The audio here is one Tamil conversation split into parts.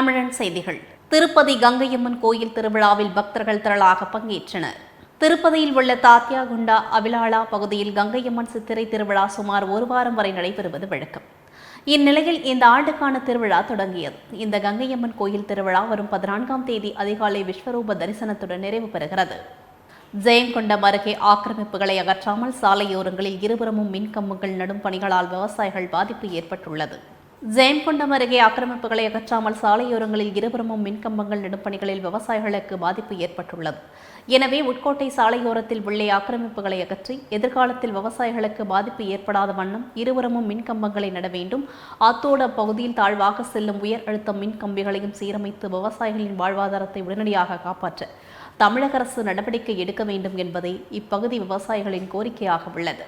தமிழன் செய்திகள். திருப்பதி கங்கையம்மன் கோயில் திருவிழாவில் பக்தர்கள் திரளாக பங்கேற்றனர். திருப்பதியில் உள்ள தாத்தியாகுண்டா அபிலாளா பகுதியில் கங்கையம்மன் சித்திரை திருவிழா சுமார் ஒரு வாரம் வரை நடைபெறுவது வழக்கம். இந்நிலையில் இந்த ஆண்டுக்கான திருவிழா தொடங்கியது. இந்த கங்கையம்மன் கோயில் திருவிழா வரும் பதினான்காம் தேதி அதிகாலை விஸ்வரூப தரிசனத்துடன் நிறைவு பெறுகிறது. ஜெயங்கொண்டம் அருகே ஆக்கிரமிப்புகளை அகற்றாமல் சாலையோரங்களில் இருபுறமும் மின்கம்பங்கள் நடும் பணிகளால் விவசாயிகள் பாதிப்பு ஏற்பட்டுள்ளது. ஜெயம்கொண்டம் அருகே ஆக்கிரமிப்புகளை அகற்றாமல் சாலையோரங்களில் இருபுறமும் மின்கம்பங்கள் நடுப்பணிகளில் விவசாயிகளுக்கு பாதிப்பு ஏற்பட்டுள்ளது. எனவே உட்கோட்டை சாலையோரத்தில் உள்ள ஆக்கிரமிப்புகளை அகற்றி எதிர்காலத்தில் விவசாயிகளுக்கு பாதிப்பு ஏற்படாத வண்ணம் இருபுறமும் மின்கம்பங்களை நட வேண்டும். அத்தோடு அப்பகுதியில் தாழ்வாக செல்லும் உயர் அழுத்த மின்கம்பிகளையும் சீரமைத்து விவசாயிகளின் வாழ்வாதாரத்தை உடனடியாக காப்பாற்ற தமிழக அரசு நடவடிக்கை எடுக்க வேண்டும் என்பதே இப்பகுதி விவசாயிகளின் கோரிக்கையாக உள்ளது.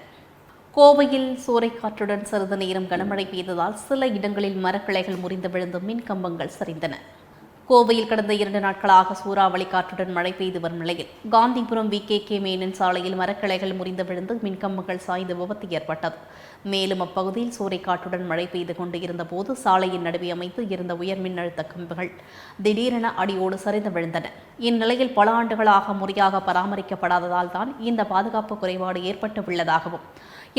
கோவையில் சூறைக்காற்றுடன் சிறிது நேரம் கனமழை பெய்ததால் சில இடங்களில் மரக்கிளைகள் முறிந்து விழுந்து மின் கம்பங்கள் சரிந்தன. கோவையில் கடந்த இரண்டு நாட்களாக சூறாவளி காற்றுடன் மழை பெய்து வரும் நிலையில் Gandhipuram V K K Menon சாலையில் மரக்கிளைகள் முறிந்து விழுந்து மின்கம்பங்கள் சாய்ந்து விபத்து ஏற்பட்டது. மேலும் அப்பகுதியில் சூறைக்காற்றுடன் மழை பெய்து கொண்டு இருந்தபோது சாலையின் நடுவே அமைத்து இருந்த உயர் மின்னழுத்த கம்புகள் திடீரென அடியோடு சரிந்து விழுந்தன. இந்நிலையில் பல ஆண்டுகளாக முறையாக பராமரிக்கப்படாததால் தான் இந்த பாதுகாப்பு குறைபாடு ஏற்பட்டு உள்ளதாகவும்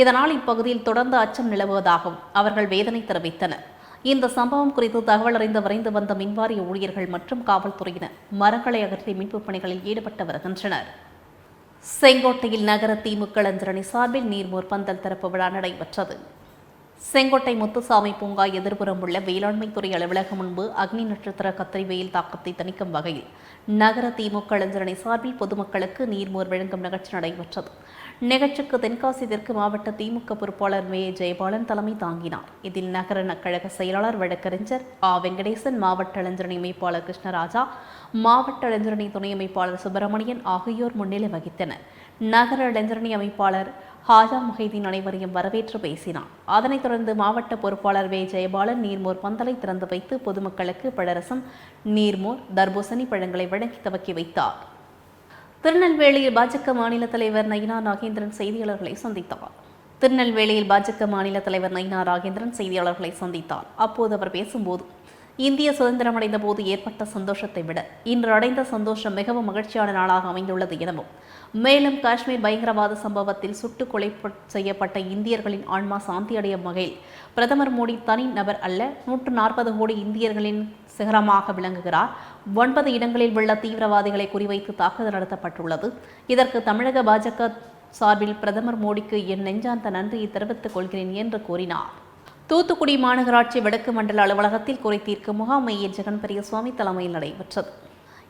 இதனால் இப்பகுதியில் தொடர்ந்து அச்சம் நிலவுவதாகவும் அவர்கள் வேதனை தெரிவித்தனர். இந்த சம்பவம் குறித்து தகவல் அறிந்து விரைந்து வந்த மின்வாரிய ஊழியர்கள் மற்றும் காவல்துறையினர் மரங்களை அகற்றி மீட்புப் பணிகளில் ஈடுபட்டு வருகின்றனர். செங்கோட்டையில் நகர திமுக இளைஞரணி சார்பில் நீர்மோர் பந்தல் திறப்பு விழா நடைபெற்றது. செங்கோட்டை முத்துசாமி பூங்கா எதிர்புறம் உள்ள வேளாண்மைத்துறை அலுவலகம் முன்பு அக்னி நட்சத்திர கத்திரி வெயில் தாக்கத்தை தணிக்கும் வகையில் நகர திமுக இளைஞரணி சார்பில் பொதுமக்களுக்கு நீர்மோர் வழங்கும் நிகழ்ச்சி நடைபெற்றது. நிகழ்ச்சிக்கு தென்காசி தெற்கு மாவட்ட திமுக பொறுப்பாளர் மே ஜெயபாலன் தலைமை தாங்கினார். இதில் நகர கழக செயலாளர் வழக்கறிஞர் ஆ. வெங்கடேசன் மாவட்ட இளைஞரணி அமைப்பாளர் கிருஷ்ணராஜா மாவட்ட இளைஞரணி துணை அமைப்பாளர் சுப்பிரமணியன் ஆகியோர் முன்னிலை வகித்தனர். நகர இளைஞரணி அமைப்பாளர் ஹாஜா முஹைதீன் அனைவரையும் வரவேற்று பேசினார். அதனைத் தொடர்ந்து மாவட்ட பொறுப்பாளர் வே ஜெயபாலன் நீர்மோர் பந்தலை திறந்து வைத்து பொதுமக்களுக்கு பழரசம் நீர்மோர் தர்பூசணி பழங்களை வழங்கி துவக்கி வைத்தார். திருநெல்வேலியில் பாஜக மாநில தலைவர் நயினா நாகேந்திரன் செய்தியாளர்களை சந்தித்தார். திருநெல்வேலியில் பாஜக மாநில தலைவர் நயினா நாகேந்திரன் செய்தியாளர்களை சந்தித்தார். அப்போது அவர் பேசும்போது இந்திய சுதந்திரம் அடைந்த போது ஏற்பட்ட சந்தோஷத்தை விட இன்று அடைந்த சந்தோஷம் மிகவும் மகிழ்ச்சியான நாளாக அமைந்துள்ளது எனவும் மேலும் காஷ்மீர் பயங்கரவாத சம்பவத்தில் சுட்டுக் கொலை செய்யப்பட்ட இந்தியர்களின் ஆன்மா சாந்தியடையும் வகையில் பிரதமர் மோடி தனி நபர் அல்ல நூற்று நாற்பது கோடி இந்தியர்களின் சிகரமாக விளங்குகிறார். ஒன்பது இடங்களில் உள்ள தீவிரவாதிகளை குறிவைத்து தாக்குதல் நடத்தப்பட்டுள்ளது. இதற்கு தமிழக பாஜக சார்பில் பிரதமர் மோடிக்கு என் நெஞ்சாந்த நன்றியை தெரிவித்துக் கொள்கிறேன் என்று கூறினார். தூத்துக்குடி மாநகராட்சி வடக்கு மண்டல அலுவலகத்தில் குறை தீர்க்கும் முகாம் மையர் ஜெகன் பெரியசுவாமி தலைமையில் நடைபெற்றது.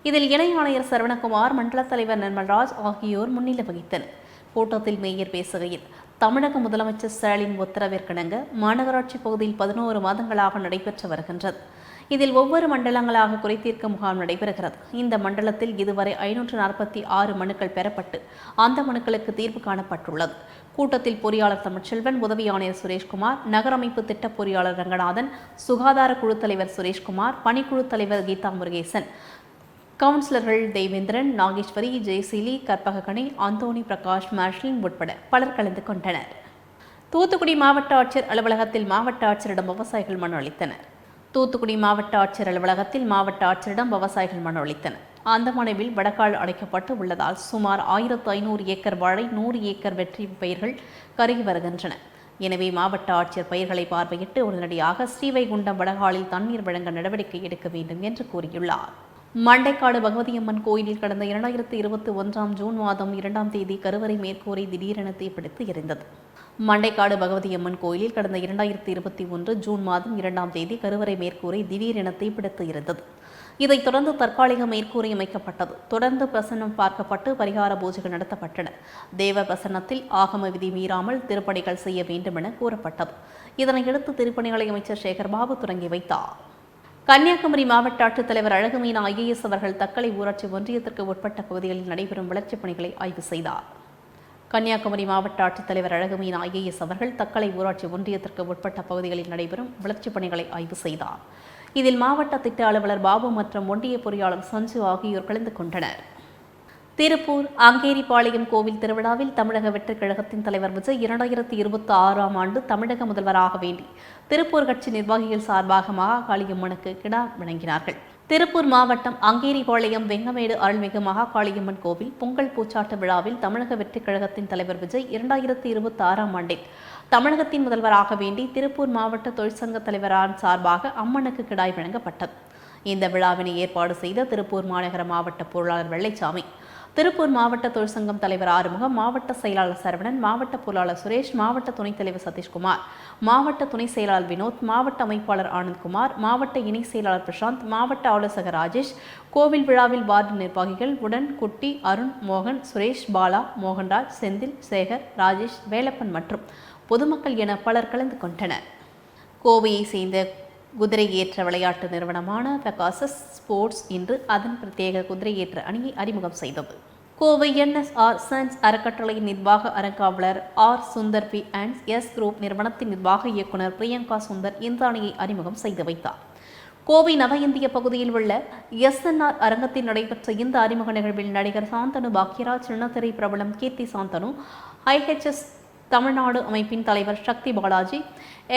இதில் இணை ஆணையர் சரவணகுமார் மண்டல தலைவர் நிர்மல்ராஜ் ஆகியோர் முன்னிலை வகித்தனர். கூட்டத்தில் மேயர் பேசுகையில் தமிழக முதலமைச்சர் ஸ்டாலின் உத்தரவிற்கிணங்க மாநகராட்சி பகுதியில் பதினோரு மாதங்களாக நடைபெற்று வருகின்றது. இதில் ஒவ்வொரு மண்டலங்களாக குறைதீர்க்க முகாம் நடைபெறுகிறது. இந்த மண்டலத்தில் இதுவரை ஐநூற்று நாற்பத்தி ஆறு மனுக்கள் பெறப்பட்டு அந்த மனுக்களுக்கு தீர்வு காணப்பட்டுள்ளது. கூட்டத்தில் பொறியாளர் தமிழ்ச்செல்வன் உதவி ஆணையர் சுரேஷ்குமார் நகரமைப்பு திட்ட பொறியாளர் ரங்கநாதன் சுகாதார குழு தலைவர் சுரேஷ்குமார் பணிக்குழு தலைவர் கீதா முருகேசன் கவுன்சிலர்கள் தேவேந்திரன் நாகேஸ்வரி ஜெயசீலி கற்பககணி அந்தோனி பிரகாஷ் மார்ஷலின் உட்பட பலர் கலந்து கொண்டனர். தூத்துக்குடி மாவட்ட ஆட்சியர் அலுவலகத்தில் மாவட்ட ஆட்சியரிடம் விவசாயிகள் மனு அளித்தனர். தூத்துக்குடி மாவட்ட ஆட்சியர் அலுவலகத்தில் மாவட்ட ஆட்சியரிடம் விவசாயிகள் மனு அளித்தனர். அந்த மனுவில் வடக்கால் அடைக்கப்பட்டு உள்ளதால் சுமார் ஆயிரத்து ஐநூறு ஏக்கர் வாழை நூறு ஏக்கர் வெற்றி பயிர்கள் கருகி வருகின்றன. எனவே மாவட்ட ஆட்சியர் பயிர்களை பார்வையிட்டு உடனடியாக ஸ்ரீவைகுண்டம் வடகாலில் தண்ணீர் வழங்க நடவடிக்கை எடுக்க வேண்டும் என்று கூறியுள்ளார். மண்டைக்காடு பகவதியம்மன் கோயிலில் கடந்த இரண்டாயிரத்தி இருபத்தி ஒன்றாம் ஜூன் மாதம் இரண்டாம் தேதி கருவறை மேற்கூரை திடீரென தீப்பிடித்து எரிந்தது. மண்டைக்காடு பகவதியம்மன் கோயிலில் கடந்த இரண்டாயிரத்தி இருபத்தி ஒன்று ஜூன் மாதம் இரண்டாம் தேதி கருவறை மேற்கூரை திடீரென தீப்பிடித்து இருந்தது. இதைத் தொடர்ந்து தற்காலிக மேற்கூரை அமைக்கப்பட்டது. தொடர்ந்து பிரசன்னம் பார்க்கப்பட்டு பரிகார பூஜைகள் நடத்தப்பட்டன. தேவ பிரசன்னத்தில் ஆகம விதி மீறாமல் திருப்பணிகள் செய்ய வேண்டும் என கூறப்பட்டது. இதனையடுத்து திருப்பணிகளை அமைச்சர் சேகர்பாபு தொடங்கி வைத்தார். கன்னியாகுமரி மாவட்ட ஆட்சித்தலைவர் அழகுமீனா ஐஏஎஸ் அவர்கள் தக்கலை ஊராட்சி ஒன்றியத்திற்கு உட்பட்ட பகுதிகளில் நடைபெறும் வளர்ச்சிப் பணிகளை ஆய்வு செய்தார். கன்னியாகுமரி மாவட்ட ஆட்சித்தலைவர் அழகுமீன் ஐஏஎஸ் அவர்கள் தக்கலை ஊராட்சி ஒன்றியத்திற்கு உட்பட்ட பகுதிகளில் நடைபெறும் வளர்ச்சிப் பணிகளை ஆய்வு செய்தார். இதில் மாவட்ட திட்ட அலுவலர் பாபு மற்றும் ஒன்றிய பொறியாளர் சஞ்சு ஆகியோர் கலந்து கொண்டனர். திருப்பூர் அங்கேரிபாளையம் கோவில் திருவிழாவில் தமிழக வெற்றிக் கழகத்தின் தலைவர் விஜய் இரண்டாயிரத்தி இருபத்தி ஆறாம் ஆண்டு தமிழக முதல்வராக வேண்டி திருப்பூர் கட்சி நிர்வாகிகள் சார்பாக மகாகாளியம்மனுக்கு கிடா வழங்கினார்கள் திருப்பூர் மாவட்டம் அங்கேரிபாளையம் வெங்கமேடு அருள்மிகு மகாகாளியம்மன் கோவில் பொங்கல் பூச்சாட்டு விழாவில் தமிழக வெற்றிக் கழகத்தின் தலைவர் விஜய் இரண்டாயிரத்தி இருபத்தி ஆறாம் ஆண்டில் தமிழகத்தின் முதல்வராக வேண்டி திருப்பூர் மாவட்ட தொழிற்சங்க தலைவரான் சார்பாக அம்மனுக்கு கிடாய் வழங்கப்பட்டது. இந்த விழாவினை ஏற்பாடு செய்த திருப்பூர் மாநகர மாவட்ட பொருளாளர் வெள்ளைச்சாமி திருப்பூர் மாவட்ட தொழிற்சங்கம் தலைவர் ஆறுமுகம் மாவட்ட செயலாளர் சரவணன் மாவட்ட பொருளாளர் சுரேஷ் மாவட்ட துணைத் தலைவர் சதீஷ்குமார் மாவட்ட துணை செயலாளர் வினோத் மாவட்ட அமைப்பாளர் ஆனந்த்குமார் மாவட்ட இணை செயலாளர் பிரசாந்த் மாவட்ட ஆலோசகர் ராஜேஷ் கோவில் விழாவில் வார்டு நிர்வாகிகள் உடன் குட்டி அருண் மோகன் சுரேஷ் பாலா மோகன்ராஜ் செந்தில் சேகர் ராஜேஷ் வேலப்பன் மற்றும் பொதுமக்கள் என பலர் கலந்து கொண்டனர். கோவையை சேர்ந்த குதிரை ஏற்ற விளையாட்டு நிறுவனமான பெகாசஸ் ஸ்போர்ட்ஸ் இன்று அதன் பிரத்யேக குதிரை ஏற்ற அணியை அறிமுகம் செய்தது. கோவை என்எஸ்ஆர் சயின்ஸ் அறக்கட்டளை நிர்வாக அறங்காவலர் R Sundar P and S group நிறுவனத்தின் நிர்வாக இயக்குனர் பிரியங்கா சுந்தர் இந்த அணியை அறிமுகம் செய்து வைத்தார். கோவை நவ இந்திய பகுதியில் உள்ள எஸ்என்ஆர் அரங்கத்தில் நடைபெற்ற இந்த அறிமுக நிகழ்வில் நடிகர் சாந்தனு பாக்யராஜ் சின்னத்திரை பிரபலம் கீர்த்தி சாந்தனு ஐஹெச்எஸ் தமிழ்நாடு அமைப்பின் தலைவர் சக்தி பாலாஜி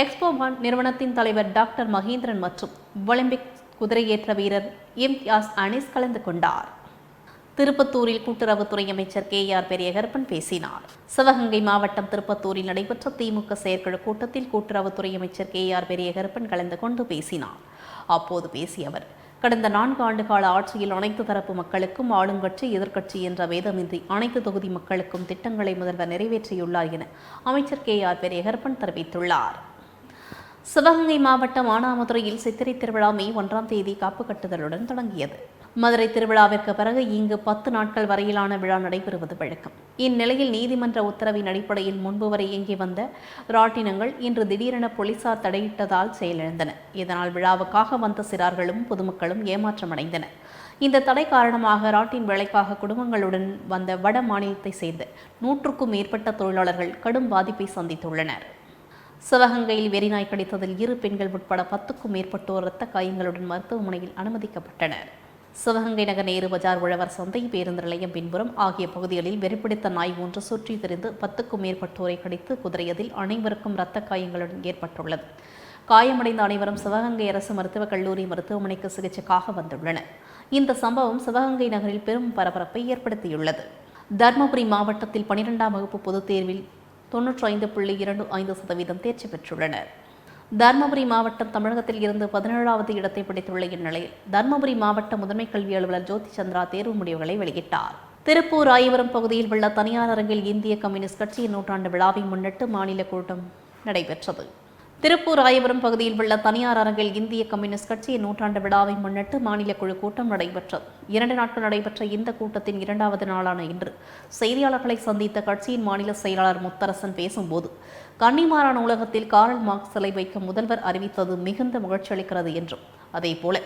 எக்ஸ்போ ஒன் நிறுவனத்தின் தலைவர் டாக்டர் மகேந்திரன் மற்றும் ஒலிம்பிக் குதிரையேற்ற வீரர் இம்தியாஸ் அனிஸ் கலந்து கொண்டார். திருப்பத்தூரில் கூட்டுறவுத்துறை அமைச்சர் கே ஆர் பெரியகருப்பன் பேசினார். சிவகங்கை மாவட்டம் திருப்பத்தூரில் நடைபெற்ற திமுக செயற்குழு கூட்டத்தில் கூட்டுறவுத்துறை அமைச்சர் கே ஆர் பெரியகருப்பன் கலந்து கொண்டு பேசினார். அப்போது பேசிய அவர் கடந்த நான்கு ஆண்டு கால ஆட்சியில் அனைத்து தரப்பு மக்களுக்கும் ஆளுங்கட்சி எதிர்க்கட்சி என்ற வேதமின்றி அனைத்து தொகுதி மக்களுக்கும் திட்டங்களை முதல்வர் நிறைவேற்றியுள்ளார் என அமைச்சர் கே ஆர் பெரியகர்பன் தெரிவித்துள்ளார். சிவகங்கை மாவட்டம் ஆனாமதுரையில் சித்திரை திருவிழா மே ஒன்றாம் தேதி காப்பு கட்டுதலுடன் தொடங்கியது. மதுரை திருவிழாவிற்கு பிறகு இங்கு பத்து நாட்கள் வரையிலான விழா நடைபெறுவது வழக்கம். இந்நிலையில் நீதிமன்ற உத்தரவின் அடிப்படையில் முன்பு வரை இயங்கி வந்த ராட்டினங்கள் இன்று திடீரென போலீசார் தடையிட்டதால் செயலிழந்தன. இதனால் விழாவுக்காக வந்த சிறார்களும் பொதுமக்களும் ஏமாற்றமடைந்தனர் இந்த தடை காரணமாக ராட்டின் வேலைக்காக குடும்பங்களுடன் வந்த வட மாநிலத்தை சேர்ந்த நூற்றுக்கும் மேற்பட்ட தொழிலாளர்கள் கடும் பாதிப்பை சந்தித்துள்ளனர். சிவகங்கையில் வெறிநாய் கடித்ததில் இரு பெண்கள் உட்பட பத்துக்கும் மேற்பட்டோர் இரத்த காயங்களுடன் மருத்துவமனையில் அனுமதிக்கப்பட்டனர். சிவகங்கை நகர் நேரு பஜார் உழவர் சந்தை பேருந்து நிலையம் பின்புறம் ஆகிய பகுதிகளில் வெறிப்பிடித்த நாய் ஒன்று சுற்றி திரிந்து பத்துக்கும் மேற்பட்டோரை கடித்து குதிரையதில் அனைவருக்கும் இரத்த காயங்களுடன் ஏற்பட்டுள்ளது. காயமடைந்த அனைவரும் சிவகங்கை அரசு மருத்துவக் கல்லூரி மருத்துவமனைக்கு சிகிச்சைக்காக வந்துள்ளனர். இந்த சம்பவம் சிவகங்கை நகரில் பெரும் பரபரப்பை ஏற்படுத்தியுள்ளது. தருமபுரி மாவட்டத்தில் பனிரெண்டாம் வகுப்பு பொதுத் தேர்வில் தொன்னூற்றி ஐந்து புள்ளி இரண்டு ஐந்து சதவீதம் தேர்ச்சி பெற்றுள்ளனர். தருமபுரி மாவட்டம் தமிழகத்தில் இருந்து பதினேழாவது இடத்தை பிடித்துள்ள இந்நிலையில் தருமபுரி மாவட்ட முதன்மை கல்வி அலுவலர் ஜோதி சந்திரா தேர்வு முடிவுகளை வெளியிட்டார். திருப்பூர் ராயபுரம் பகுதியில் உள்ள தனியார் அரங்கில் இந்திய கம்யூனிஸ்ட் கட்சியின் நூற்றாண்டு விழாவை முன்னிட்டு மாநில கூட்டம் நடைபெற்றது. திருப்பூர் ராயபுரம் பகுதியில் உள்ள தனியார் அரங்கில் இந்திய கம்யூனிஸ்ட் கட்சியின் நூற்றாண்டு விழாவை முன்னிட்டு மாநில குழு கூட்டம் நடைபெற்றது. இரண்டு நாட்கள் நடைபெற்ற இந்த கூட்டத்தின் இரண்டாவது நாளான இன்று செய்தியாளர்களை சந்தித்த கட்சியின் மாநில செயலாளர் முத்தரசன் பேசும்போது கன்னிமாரா நூலகத்தில் காரல் மார்க்ஸ் சிலை வைக்க முதல்வர் அறிவித்தது மிகுந்த மகிழ்ச்சி அளிக்கிறது என்றும். அதேபோல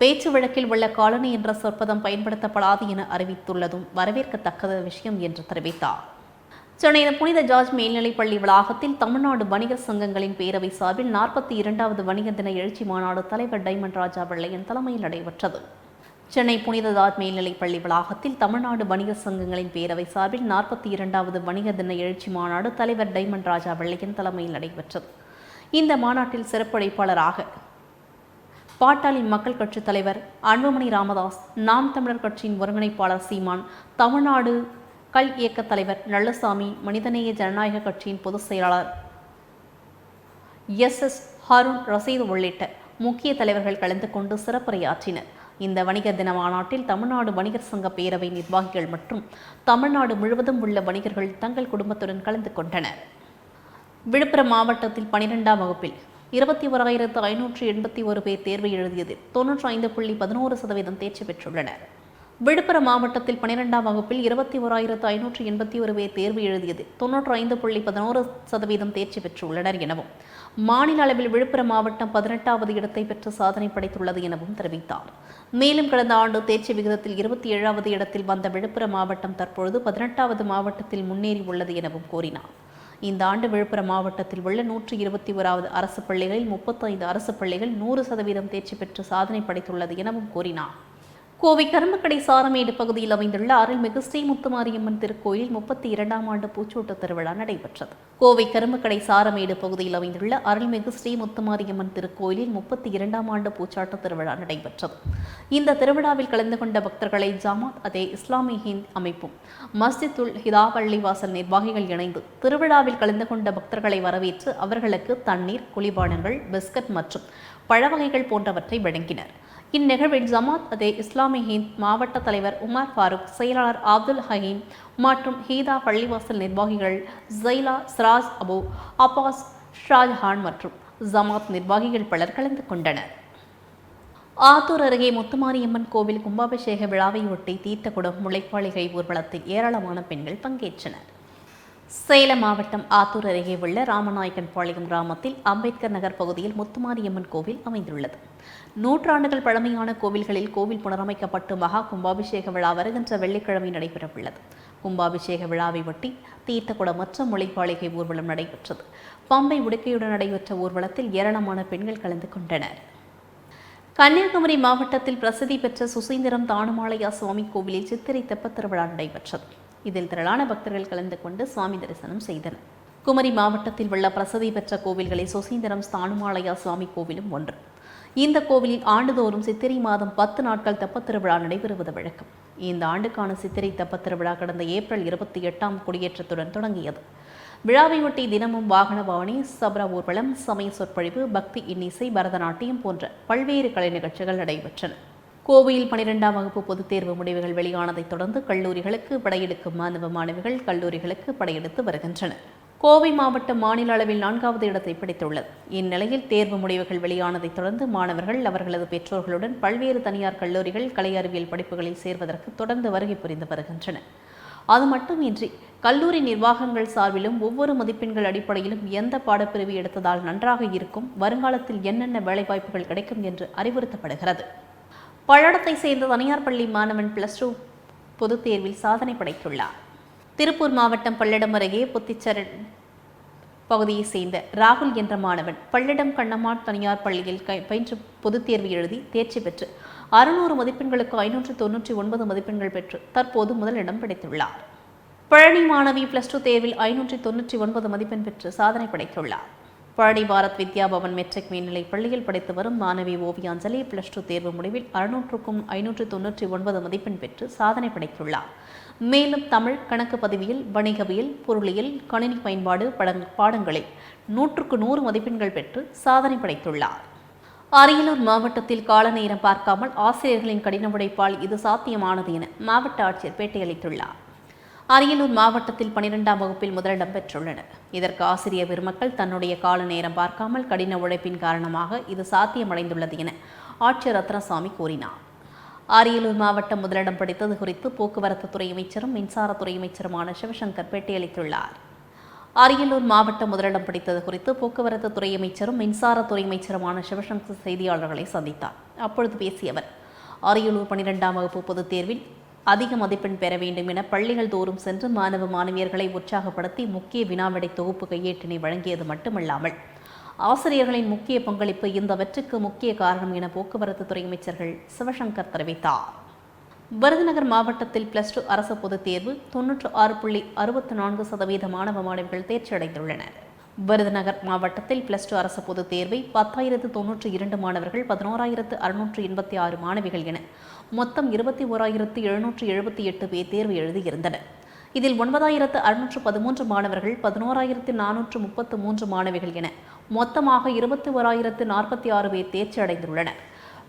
பேச்சு வழக்கில் உள்ள காலனி என்ற சொற்பதம் பயன்படுத்தப்படாது என அறிவித்துள்ளதும் வரவேற்கத்தக்கத விஷயம் என்று தெரிவித்தார். சென்னையின் புனித ஜார்ஜ் மேல்நிலைப்பள்ளி வளாகத்தில் தமிழ்நாடு வணிகர் சங்கங்களின் பேரவை சார்பில் நாற்பத்தி இரண்டாவது வணிக தின எழுச்சி மாநாடு தலைவர் டைமண்ட் ராஜா வெள்ளையன் தலைமையில் நடைபெற்றது. சென்னை புனிததார் மேல்நிலைப் பள்ளி வளாகத்தில் தமிழ்நாடு வணிக சங்கங்களின் பேரவை சார்பில் நாற்பத்தி இரண்டாவது வணிக தின எழுச்சி மாநாடு தலைவர் டைமண்ட் ராஜா வெள்ளையன் தலைமையில் நடைபெற்றது. இந்த மாநாட்டில் சிறப்படைப்பாளராக பாட்டாளி மக்கள் கட்சித் தலைவர் அன்புமணி ராமதாஸ் நாம் தமிழர் கட்சியின் ஒருங்கிணைப்பாளர் சீமான் தமிழ்நாடு கல் இயக்க தலைவர் நல்லசாமி மனிதநேய ஜனநாயக கட்சியின் பொதுச் செயலாளர் எஸ் எஸ் ஹருண் ரசீது உள்ளிட்ட முக்கிய தலைவர்கள் கலந்து கொண்டு சிறப்புரையாற்றினர். இந்த வணிகர் தின மாநாட்டில் தமிழ்நாடு வணிகர் சங்க பேரவை நிர்வாகிகள் மற்றும் தமிழ்நாடு முழுவதும் உள்ள வணிகர்கள் தங்கள் குடும்பத்துடன் கலந்து கொண்டனர். விழுப்புரம் மாவட்டத்தில் பனிரெண்டாம் வகுப்பில் இருபத்தி ஓராயிரத்து ஐநூற்று எண்பத்தி ஒரு பேர் தேர்வு எழுதியதில் தொன்னூற்றி ஐந்து புள்ளி பதினோரு சதவீதம் தேர்ச்சி பெற்றுள்ளனர். விழுப்புரம் மாவட்டத்தில் பனிரெண்டாம் வகுப்பில் இருபத்தி ஓராயிரத்து ஐநூற்று எண்பத்தி ஒரு பேர் தேர்வு எழுதியது. தொன்னூற்று ஐந்து புள்ளி பதினோரு சதவீதம் தேர்ச்சி பெற்றுள்ளனர் எனவும் மாநில அளவில் விழுப்புரம் மாவட்டம் பதினெட்டாவது இடத்தை பெற்று சாதனை படைத்துள்ளது எனவும் தெரிவித்தார். மேலும் கடந்த ஆண்டு தேர்ச்சி விகிதத்தில் இருபத்தி ஏழாவது இடத்தில் வந்த விழுப்புரம் மாவட்டம் தற்பொழுது பதினெட்டாவது மாவட்டத்தில் முன்னேறி உள்ளது எனவும் கூறினார். இந்த ஆண்டு விழுப்புரம் மாவட்டத்தில் உள்ள நூற்றி இருபத்தி ஓராவது அரசு பள்ளிகளில் முப்பத்தைந்து அரசு பள்ளிகள் நூறு சதவீதம் தேர்ச்சி பெற்று சாதனை படைத்துள்ளது எனவும் கூறினார். கோவை கரும்புக்கடை சாரமேடு பகுதியில் அமைந்துள்ள அருள்மிகு ஸ்ரீ முத்துமாரியம்மன் திருக்கோயில் முப்பத்தி இரண்டாம் ஆண்டு பூச்சோட்ட திருவிழா நடைபெற்றது. கோவை கரும்புக்கடை சாரமேடு பகுதியில் அமைந்துள்ள அருள்மிகு ஸ்ரீ முத்துமாரியம்மன் திருக்கோயிலில் முப்பத்தி இரண்டாம் ஆண்டு பூச்சாட்ட திருவிழா நடைபெற்றது. இந்த திருவிழாவில் கலந்து கொண்ட பக்தர்களை ஜமாத் அதே இஸ்லாமிய ஹிந்த் அமைப்பும் மஸ்ஜித்துல் ஹிதா பள்ளிவாசல் நிர்வாகிகள் இணைந்து திருவிழாவில் கலந்து கொண்ட பக்தர்களை வரவேற்று அவர்களுக்கு தண்ணீர் குளிபானங்கள் பிஸ்கட் மற்றும் பழவகைகள் போன்றவற்றை வழங்கினர். இந்நிகழ்வில் ஜமாத் அதே இஸ்லாமிய ஹிந்த் மாவட்ட தலைவர் உமர் ஃபாரூக் செயலாளர் அப்துல் ஹகீம் மற்றும் ஹீதா பள்ளிவாசல் நிர்வாகிகள் ஜைலா சிராஜ் அபு அப்பாஸ் ஷாஜஹான் மற்றும் ஜமாத் நிர்வாகிகள் பலர் கலந்து கொண்டனர். ஆத்தூர் அருகே முத்துமாரியம்மன் கோவில் கும்பாபிஷேக விழாவையொட்டி தீர்த்தகுடம் முளைப்பாளிகை ஊர்வலத்தில் ஏராளமான பெண்கள் பங்கேற்றனர். சேலம் மாவட்டம் ஆத்தூர் அருகே உள்ள ராமநாயக்கன் பாளையம் கிராமத்தில் அம்பேத்கர் நகர் பகுதியில் முத்துமாரியம்மன் கோவில் அமைந்துள்ளது. நூற்றாண்டுகள் பழமையான கோவில்களில் கோவில் புனரமைக்கப்பட்டு மகா கும்பாபிஷேக விழா வருகின்ற வெள்ளிக்கிழமை நடைபெறவுள்ளது. கும்பாபிஷேக விழாவை ஒட்டி தீர்த்தகுடம் மற்றும் முளைப்பாளிகை ஊர்வலம் நடைபெற்றது. பம்பை உடுக்கையுடன் நடைபெற்ற ஊர்வலத்தில் ஏராளமான பெண்கள் கலந்து கொண்டனர். கன்னியாகுமரி மாவட்டத்தில் பிரசித்தி பெற்ற சுசீந்திரம் தானுமாலையா சுவாமி கோவிலில் சித்திரை தெப்பத் திருவிழா நடைபெற்றது. இதில் திரளான பக்தர்கள் கலந்து கொண்டு சுவாமி தரிசனம் செய்தனர். குமரி மாவட்டத்தில் உள்ள பிரசதி பெற்ற கோவில்களில் சுசீந்திரம் ஸ்தானுமாலயா சுவாமி கோவிலும் ஒன்று. இந்த கோவிலில் ஆண்டுதோறும் சித்திரை மாதம் பத்து நாட்கள் தெப்பத் திருவிழா நடைபெறுவது வழக்கம். இந்த ஆண்டுக்கான சித்திரை தெப்பத் திருவிழா கடந்த ஏப்ரல் இருபத்தி எட்டாம் கொடியேற்றத்துடன் தொடங்கியது. விழாவையொட்டி தினமும் வாகன பவனி சபர ஊர்வலம் சமய சொற்பொழிவு பக்தி இன்னிசை பரதநாட்டியம் போன்ற பல்வேறு கலை நிகழ்ச்சிகள் நடைபெற்றன. கோவையில் பனிரெண்டாம் வகுப்பு பொதுத் தேர்வு முடிவுகள் வெளியானதைத் தொடர்ந்து கல்லூரிகளுக்கு படையெடுக்கும் மாணவ மாணவிகள் கல்லூரிகளுக்கு படையெடுத்து வருகின்றனர். கோவை மாவட்டம் மாநில அளவில் நான்காவது இடத்தை பிடித்துள்ளது. இந்நிலையில் தேர்வு முடிவுகள் வெளியானதைத் தொடர்ந்து மாணவர்கள் அவர்களது பெற்றோர்களுடன் பல்வேறு தனியார் கல்லூரிகள் கலை அறிவியல் படிப்புகளில் சேர்வதற்கு தொடர்ந்து வருகை புரிந்து வருகின்றன அது மட்டுமின்றி கல்லூரி நிர்வாகங்கள் சார்பிலும் ஒவ்வொரு மதிப்பெண்கள் அடிப்படையிலும் எந்த பாடப்பிரிவு எடுத்ததால் நன்றாக இருக்கும் வருங்காலத்தில் என்னென்ன வேலைவாய்ப்புகள் கிடைக்கும் என்று அறிவுறுத்தப்படுகிறது. பல்லடத்தை சேர்ந்த தனியார் பள்ளி மாணவன் பிளஸ் டூ பொதுத் தேர்வில் சாதனை படைத்துள்ளார். திருப்பூர் மாவட்டம் பல்லடம் அருகே புத்திச்சரண் பகுதியை சேர்ந்த ராகுல் என்ற மாணவன் பல்லடம் கண்ணம்மாள் தனியார் பள்ளியில் பயின்று பொதுத் தேர்வு எழுதி தேர்ச்சி பெற்று அறுநூறு மதிப்பெண்களுக்கு ஐநூற்று தொன்னூற்றி ஒன்பது மதிப்பெண்கள் பெற்று தற்போது முதலிடம் பிடித்துள்ளார். பழனி மாணவி பிளஸ் டூ தேர்வில் ஐநூற்றி தொன்னூற்றி ஒன்பது மதிப்பெண் பெற்று சாதனை படைத்துள்ளார். பழனி பாரத் வித்யா பவன் மெட்ரிக் மேல்நிலை பள்ளியில் படித்து வரும் மாணவி ஓவியாஞ்சலி பிளஸ் டூ தேர்வு முடிவில் அறுநூற்றுக்கும் ஐநூற்று தொன்னூற்றி ஒன்பது மதிப்பெண் பெற்று சாதனை படைத்துள்ளார். மேலும் தமிழ் கணக்கு பதிவியல் வணிகவியல் பொருளியல் கணினி பயன்பாடு பாடங்களில் நூற்றுக்கு நூறு மதிப்பெண்கள் பெற்று சாதனை படைத்துள்ளார். அரியலூர் மாவட்டத்தில் கால நேரம் பார்க்காமல் ஆசிரியர்களின் கடின உழைப்பால் இது சாத்தியமானது என மாவட்ட ஆட்சியர் பேட்டியளித்துள்ளார். அரியலூர் மாவட்டத்தில் பனிரெண்டாம் வகுப்பில் முதலிடம் பெற்றுள்ளனர். இதற்கு ஆசிரியர் பெருமக்கள் தன்னுடைய கால நேரம் பார்க்காமல் கடின உழைப்பின் காரணமாக இது சாத்தியமடைந்துள்ளது என ஆட்சியர் ரத்னசாமி கூறினார். அரியலூர் மாவட்டம் முதலிடம் பிடித்தது குறித்து போக்குவரத்து துறை அமைச்சரும் மின்சாரத்துறை அமைச்சருமான சிவசங்கர் பேட்டியளித்துள்ளார். அரியலூர் மாவட்டம் முதலிடம் பிடித்தது குறித்து போக்குவரத்து துறை அமைச்சரும் மின்சாரத்துறை அமைச்சருமான சிவசங்கர் செய்தியாளர்களை சந்தித்தார். அப்பொழுது பேசிய அவர் அரியலூர் பனிரெண்டாம் வகுப்பு பொதுத் தேர்வில் அதிக மதிப்பெண் பெற வேண்டும் என பள்ளிகள் தோறும் சென்று மாணவ மாணவியர்களை உற்சாகப்படுத்தி முக்கிய வினாவிடை தொகுப்பு கையேட்டினை வழங்கியது மட்டுமல்லாமல் ஆசிரியர்களின் முக்கிய பங்களிப்பு இந்த வெற்றிக்கு முக்கிய காரணம் என போக்குவரத்து துறை அமைச்சர்கள் சிவசங்கர் தெரிவித்தார். விருதுநகர் மாவட்டத்தில் பிளஸ் டூ அரசு பொதுத் தேர்வு தொன்னூற்று ஆறு புள்ளி அறுபத்தி நான்கு சதவீத மாணவ மாணவிகள் தேர்ச்சி அடைந்துள்ளனர் விருதுநகர் மாவட்டத்தில் பிளஸ் டூ அரசு பொதுத் தேர்வை பத்தாயிரத்து தொன்னூற்றி இரண்டு மாணவர்கள் பதினோராயிரத்து அறுநூற்று எண்பத்தி ஆறு மாணவிகள் என மொத்தம் இருபத்தி ஓராயிரத்து எழுநூற்று எழுபத்தி எட்டு பேர் தேர்வு எழுதியிருந்தனர். இதில் ஒன்பதாயிரத்து அறுநூற்று பதிமூன்று மாணவர்கள் பதினோராயிரத்து நானூற்று முப்பத்து மூன்று மாணவிகள் என மொத்தமாக இருபத்தி ஓராயிரத்து நாற்பத்தி ஆறு பேர் தேர்ச்சி அடைந்துள்ளனர்.